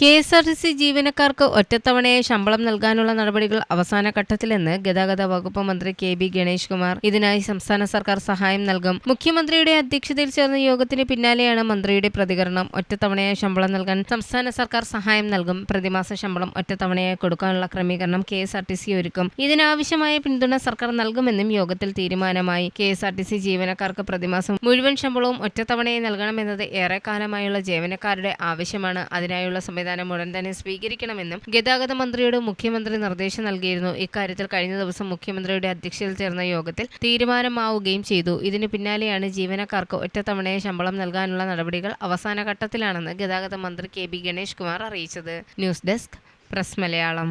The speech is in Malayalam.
K S R T C ജീവനക്കാർക്ക് ഒറ്റത്തവണയായി ശമ്പളം നൽകാനുള്ള നടപടികൾ അവസാന ഘട്ടത്തിലെന്ന് ഗതാഗത വകുപ്പ് മന്ത്രി കെ ബി ഗണേഷ് കുമാർ. ഇതിനായി സംസ്ഥാന സർക്കാർ സഹായം നൽകും. മുഖ്യമന്ത്രിയുടെ അധ്യക്ഷതയിൽ ചേർന്ന യോഗത്തിന് പിന്നാലെയാണ് മന്ത്രിയുടെ പ്രതികരണം. ഒറ്റത്തവണയായി ശമ്പളം നൽകാൻ സംസ്ഥാന സർക്കാർ സഹായം നൽകും. പ്രതിമാസ ശമ്പളം ഒറ്റത്തവണയായി കൊടുക്കാനുള്ള ക്രമീകരണം K S R T C ഒരുക്കും. ഇതിനാവശ്യമായ പിന്തുണ സർക്കാർ നൽകുമെന്നും യോഗത്തിൽ തീരുമാനമായി. K S R T C ജീവനക്കാർക്ക് പ്രതിമാസം മുഴുവൻ ശമ്പളവും ഒറ്റത്തവണയായി നൽകണമെന്നത് ഏറെക്കാലമായുള്ള ജീവനക്കാരുടെ ആവശ്യമാണ്. അതിനായുള്ള സംവിധാനം ഉടൻ തന്നെ സ്വീകരിക്കണമെന്നും ഗതാഗത മന്ത്രിയോട് മുഖ്യമന്ത്രി നിർദ്ദേശം നൽകിയിരുന്നു. ഇക്കാര്യത്തിൽ കഴിഞ്ഞ ദിവസം മുഖ്യമന്ത്രിയുടെ അധ്യക്ഷതയിൽ ചേർന്ന യോഗത്തിൽ തീരുമാനമാവുകയും ചെയ്തു. ഇതിന് പിന്നാലെയാണ് ജീവനക്കാർക്ക് ഒറ്റത്തവണയെ ശമ്പളം നൽകാനുള്ള നടപടികൾ അവസാന ഘട്ടത്തിലാണെന്ന് ഗതാഗത മന്ത്രി കെ ബി ഗണേഷ് കുമാർ അറിയിച്ചത്. News desk press Malayalam.